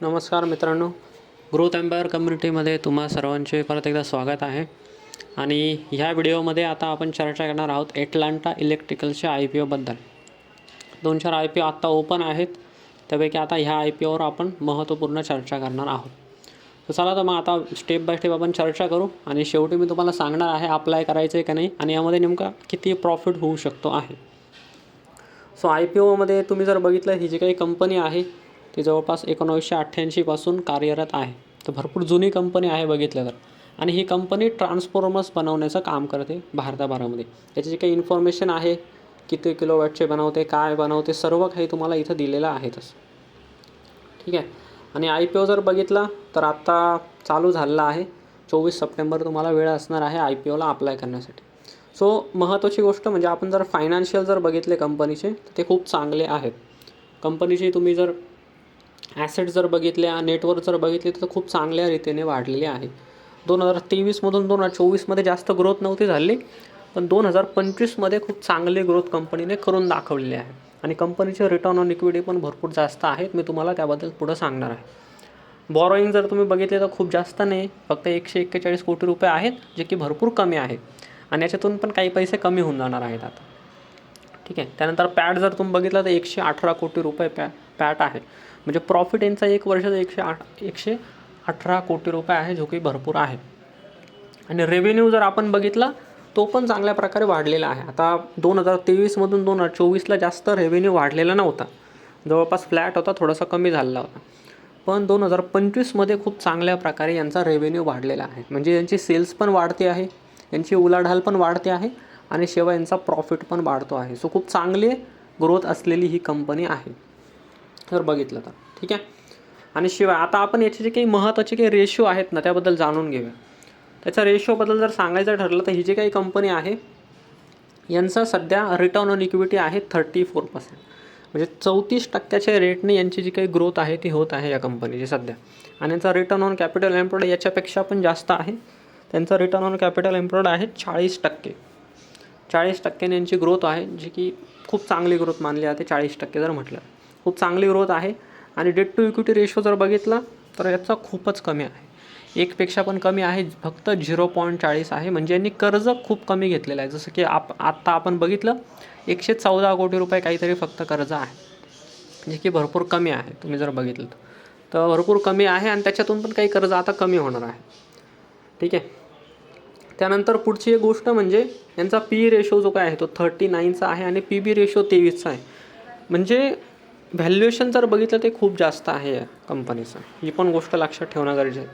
नमस्कार मित्रांनो growth empire कम्युनिटीमध्ये तुम्हा सर्वांचे परत एकदा स्वागत आहे. आणि ह्या व्हिडिओमध्ये आता आपण चर्चा करणार आहोत एटलांटा इलेक्ट्रिकलच्या आय पी ओबद्दल दोन चार आय पी ओ आत्ता ओपन आहेत. त्यापैकी आता ह्या आय पी ओवर आपण महत्त्वपूर्ण चर्चा करणार आहोत. तर चला तर मग आता स्टेप बाय स्टेप आपण चर्चा करू आणि शेवटी मी तुम्हाला सांगणार आहे अप्लाय करायचं आहे का नाही आणि यामध्ये नेमका किती प्रॉफिट होऊ शकतो आहे. सो आय पी ओमध्ये तुम्ही जर बघितलं ही जी काही कंपनी आहे ती जवळपास एकोणावीसशे अठ्ठ्याऐंशीपासून कार्यरत आहे. तर भरपूर जुनी कंपनी आहे बघितलं तर. आणि ही कंपनी ट्रान्सफॉर्मर्स बनवण्याचं काम करते भारताभरामध्ये. याची जी काही इन्फॉर्मेशन आहे किती किलोवॅटचे बनवते काय बनवते सर्व काही तुम्हाला इथं दिलेलं आहेतच ठीक आहे? आणि आय पी ओ जर बघितला तर आत्ता चालू झालेला आहे. चोवीस सप्टेंबर तुम्हाला वेळ असणार आहे आय पी ओला अप्लाय करण्यासाठी. सो महत्त्वाची गोष्ट म्हणजे आपण जर फायनान्शियल जर बघितले कंपनीचे तर ते खूप चांगले आहेत. कंपनीची तुम्ही जर ॲसेट जर बघितल्या नेटवर्क जर बघितले तर खूप चांगल्या रीतीने वाढलेले आहे. दोन हजार तेवीसमधून दोन हजार चोवीसमध्ये जास्त ग्रोथ नव्हती झाली पण दोन हजार पंचवीसमध्ये खूप चांगली ग्रोथ कंपनीने करून दाखवलेली आहे. आणि कंपनीचे रिटर्न ऑन इक्विटी पण भरपूर जास्त आहेत मी तुम्हाला त्याबद्दल पुढं सांगणार आहे. बॉरोईंग जर तुम्ही बघितले तर खूप जास्त नाही फक्त एकशे एक्केचाळीस कोटी रुपये आहेत जे की भरपूर कमी आहे. आणि याच्यातून पण काही पैसे कमी होऊन जाणार आहेत आता. ठीक आहे? त्यानंतर पॅट जर तुम्ही बघितलं तर एकशे अठरा कोटी रुपये पॅ पॅट आहे. म्हणजे प्रॉफिट यांचा एक वर्षाचा एकशे आठ एकशे अठरा कोटी रुपये आहे जो की भरपूर आहे. आणि रेव्हेन्यू जर आपण बघितला तो पण चांगल्या प्रकारे वाढलेला आहे. आता दोन हजार तेवीसमधून दोन हजार चोवीसला जास्त रेव्हेन्यू वाढलेला नव्हता. जवळपास फ्लॅट होता थोडासा कमी झालेला होता. पण दोन हजार पंचवीसमध्ये खूप चांगल्या प्रकारे यांचा रेव्हेन्यू वाढलेला आहे. म्हणजे यांची सेल्स पण वाढते आहे यांची उलाढाल पण वाढते आहे आणि शिवाय यांचा प्रॉफिट पण वाढतो आहे. सो खूप चांगले ग्रोथ असलेली ही कंपनी आहे. तर बघितलं तर. ठीक आहे? आणि शिवाय आता आपण याचे जे काही महत्त्वाचे काही रेशो आहेत ना त्याबद्दल जाणून घेऊया. त्याच्या रेशोबद्दल जर सांगायचं ठरलं तर ही जी काही कंपनी आहे यांचा सध्या रिटर्न ऑन इक्विटी आहे थर्टी फोर पर्सेंट म्हणजे चौतीस टक्क्याच्या रेटने यांची जी काही ग्रोथ आहे ती होत आहे या कंपनीची सध्या. आणि यांचा रिटर्न ऑन कॅपिटल एम्प्लॉयड याच्यापेक्षा पण जास्त आहे. त्यांचा रिटर्न ऑन कॅपिटल एम्प्लॉड आहे चाळीस टक्के. चाळीस टक्क्याने यांची ग्रोथ आहे जी की खूप चांगली ग्रोथ मानली जाते चाळीस टक्के जर म्हटलं. खूप चांगली ग्रोथ आहे. आणि डेट टू इक्विटी रेशो जर बघितला तर याचा खूपच कमी आहे. एकपेक्षा पण कमी आहे फक्त झिरो पॉईंट चाळीस आहे. म्हणजे यांनी कर्ज खूप कमी घेतलेलं आहे. जसं की आप आत्ता आपण बघितलं एकशे चौदा कोटी रुपये काहीतरी फक्त कर्ज आहे. जे की भरपूर कमी आहे तुम्ही जर बघितलं तर. भरपूर कमी आहे आणि त्याच्यातून पण काही कर्ज आता कमी होणार आहे. ठीक आहे? त्यानंतर पुढची एक गोष्ट म्हणजे यांचा पी रेशो जो काय आहे तो थर्टी नाईनचा आहे आणि पी बी रेशो तेवीसचा आहे. म्हणजे व्हॅल्युएशन जर बघितलं ते खूप जास्त आहे या कंपनीचं ही पण गोष्ट लक्षात ठेवणं गरजेचं आहे.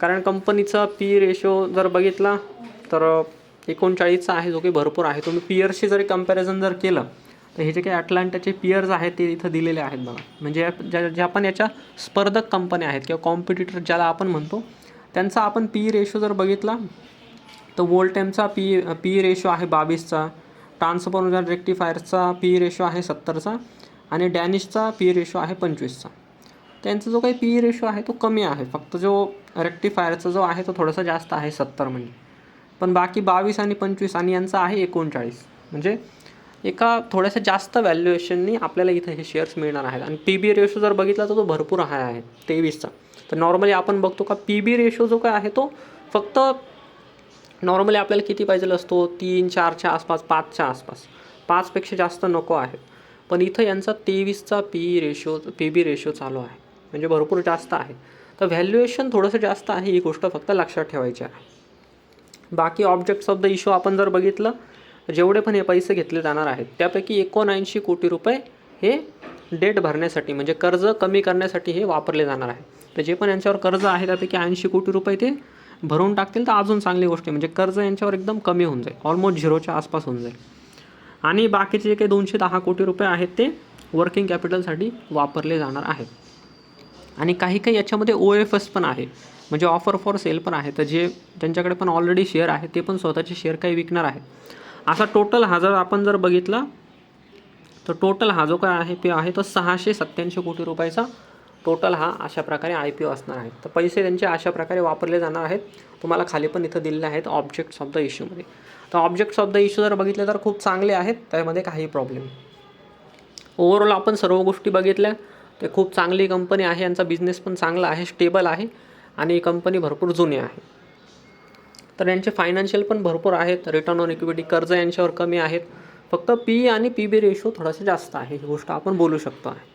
कारण कंपनीचा पी रेशो जर बघितला तर एकोणचाळीसचा आहे जो की भरपूर आहे. तुम्ही पियर्सशी जरी कंपॅरिझन जर केलं तर हे जे काही अटलांटाचे पियर्स आहेत ते इथं दिलेले आहेत बघा. म्हणजे या- ज्या ज्या पण याच्या स्पर्धक कंपन्या आहेत किंवा कॉम्पिटिटर ज्याला आपण म्हणतो त्यांचा आपण पी रेशो जर बघितला तर वोल्टेमचा पी पी रेशो आहे बावीसचा. ट्रान्सफॉर्मर रेक्टिफायरचा पी रेशो आहे सत्तरचा. आणि डॅनिशचा पी रेशो आहे पंचवीसचा. त्यांचा जो काही पी रेशो आहे तो कमी आहे. फक्त जो रेक्टिफायरचा जो आहे तो थोडासा जास्त आहे सत्तर म्हणजे. पण बाकी बावीस आणि पंचवीस आणि यांचा आहे एकोणचाळीस. म्हणजे एका थोड्याशा जास्त व्हॅल्युएशननी आपल्याला इथं हे शेअर्स मिळणार आहेत. आणि पी बी रेशो जर बघितला तर तो भरपूर हाय आहे. तेवीसचा. तर नॉर्मली आपण बघतो का पी बी रेशो जो काय आहे तो फक्त नॉर्मली आपल्याला किती पाहिजे असतो? तीन चारच्या आसपास पाचच्या आसपास. पाचपेक्षा जास्त नको आहे. पण इथं यांचा तेवीसचा P ratio P B ratio चालू आहे. म्हणजे भरपूर जास्त आहे. तर व्हॅल्युएशन थोडंसं जास्त आहे ही गोष्ट फक्त लक्षात ठेवायची आहे. बाकी ऑब्जेक्ट्स ऑफ द इशू आपण जर बघितलं जेवढे पण हे पैसे घेतले जाणार आहेत त्यापैकी एकोणऐंशी कोटी रुपये हे डेट भरण्यासाठी म्हणजे कर्ज कमी करण्यासाठी हे वापरले जाणार आहे. तर जे पण यांच्यावर कर्ज आहे त्यापैकी ऐंशी कोटी रुपये ते भरून टाकतील तर अजून चांगली गोष्ट आहे. म्हणजे कर्ज यांच्यावर एकदम कमी होऊन जाईल. ऑलमोस्ट झिरोच्या आसपास होऊन जाईल. आणि बाकीचे जे काही दोनशे दहा कोटी रुपये आहेत ते वर्किंग कॅपिटलसाठी वापरले जाणार आहेत. आणि काही काही याच्यामध्ये ओ एफ एस पण आहे. म्हणजे ऑफर फॉर सेल पण आहे. तर जे ज्यांच्याकडे पण ऑलरेडी शेअर आहे ते पण स्वतःचे शेअर काही विकणार आहे असा टोटल हा जर आपण जर बघितला तर टोटल हा जो काय आहे पी आहे तो सहाशे सत्त्याऐंशी कोटी रुपयाचा टोटल हा अशा प्रकारे आय पी ओ असणार आहे. तर पैसे त्यांचे अशा प्रकारे वापरले जाणार आहेत. तुम्हाला खाली पण इथं दिलेले आहेत ऑब्जेक्ट्स ऑफ द इश्यूमध्ये तर ऑब्जेक्ट्स ऑफ द इश्यू जर बघितले तर खूप चांगले आहेत. त्यामध्ये काही प्रॉब्लेम ओव्हरऑल आपण सर्व गोष्टी बघितल्या. ते खूप चांगली कंपनी आहे. यांचा बिझनेस पण चांगला आहे. स्टेबल आहे. आणि कंपनी भरपूर जुनी आहे. तर यांचे फायनान्शियल पण भरपूर आहेत. रिटर्न ऑन इक्विटी कर्ज यांच्यावर कमी आहेत. फक्त पी आणि पी बी रेशो थोडासा जास्त आहे. ही गोष्ट आपण बोलू शकतो आहे.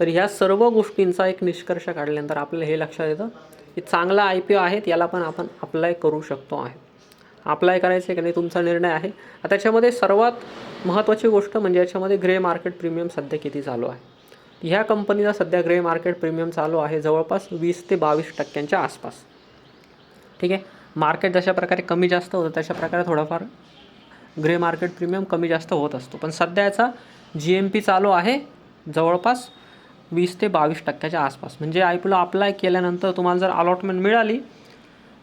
तर ह्या सर्व गोष्टींचा एक निष्कर्ष काढल्यानंतर आपल्याला हे लक्षात येतं की चांगला आय पी ओ आहेत. याला पण आपण अप्लाय करू शकतो आहे. अप्लाय करायचं आहे की नाही तुमचा निर्णय आहे. आता त्याच्यामध्ये सर्वात महत्त्वाची गोष्ट म्हणजे याच्यामध्ये ग्रे मार्केट प्रीमियम सध्या किती चालू आहे. ह्या कंपनीला सध्या ग्रे मार्केट प्रीमियम चालू आहे जवळपास वीस ते बावीस टक्क्यांच्या आसपास. ठीक आहे? मार्केट जशा प्रकारे कमी जास्त होतं तशा प्रकारे थोडंफार ग्रे मार्केट प्रीमियम कमी जास्त होत असतो. पण सध्या याचा जी एम पी चालू आहे जवळपास वीस ते बावीस टक्क्याच्या आसपास. म्हणजे आय पीला अप्लाय केल्यानंतर तुम्हाला जर अलॉटमेंट मिळाली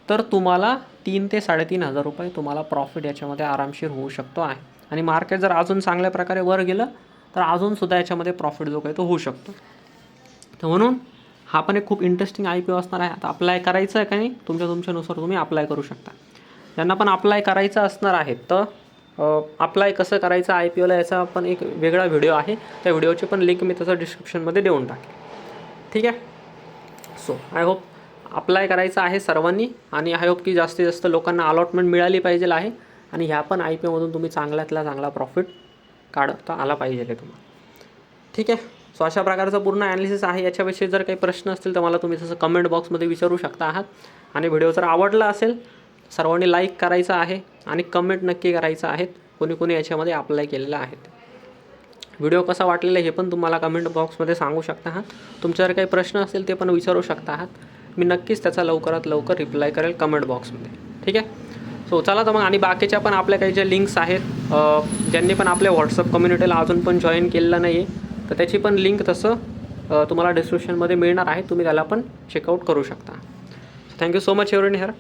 तर तुम्हाला तीन ते साडेतीन हजार रुपये तुम्हाला प्रॉफिट याच्यामध्ये आरामशीर होऊ शकतो आहे. आणि मार्केट जर अजून चांगल्या प्रकारे वर गेलं तर अजूनसुद्धा याच्यामध्ये प्रॉफिट जो काही तो होऊ शकतो. तर म्हणून हा पण एक खूप इंटरेस्टिंग आय पी ओ असणार आहे. आता अप्लाय करायचं आहे का नाही तुमच्या तुमच्यानुसार तुम्ही अप्लाय करू शकता. ज्यांना पण अप्लाय करायचं असणार आहे तर अप्लाय कसं करायचं आय पी ओला याचा पण एक वेगळा व्हिडिओ आहे. त्या व्हिडिओची पण लिंक मी त्याचं डिस्क्रिप्शनमध्ये देऊन टाकेन ठीक आहे? सो आय होप अप्लाय करायचं आहे सर्वांनी आणि आय होप की जास्तीत जास्त लोकांना अलॉटमेंट मिळाली पाहिजे आहे. आणि ह्या पण आय पी ओमधून तुम्ही चांगल्यातला चांगला प्रॉफिट काढता आला पाहिजे तुम्हाला. ठीक आहे? सो अशा प्रकारचं पूर्ण ॲनालिसिस आहे. याच्याविषयी जर काही प्रश्न असतील तर मला तुम्ही तसं कमेंट बॉक्समध्ये विचारू शकता आहात. आणि व्हिडिओ जर आवडला असेल सर्वांनी लाईक करायचं आहे आणि कमेंट नक्की करायचं आहेत. कोणी कोणी याच्यामध्ये अप्लाय केलेलं आहेत. व्हिडिओ कसा वाटलेला हे पण तुम्हाला कमेंट बॉक्समध्ये सांगू शकता आहात. तुमच्यावर काही प्रश्न असतील ते पण विचारू शकता आहात. मी नक्कीच त्याचा लवकरात लवकर रिप्लाय करेल कमेंट बॉक्समध्ये ठीक आहे? सो चला तर मग आणि बाकीच्या पण आपल्या काही ज्या लिंक्स आहेत ज्यांनी पण आपल्या व्हॉट्सअप कम्युनिटीला अजून पण जॉईन केलेलं नाही आहे तर त्याची पण लिंक तसं तुम्हाला डिस्क्रिप्शनमध्ये मिळणार आहे. तुम्ही त्याला पण चेकआउट करू शकता. Thank you so much every hair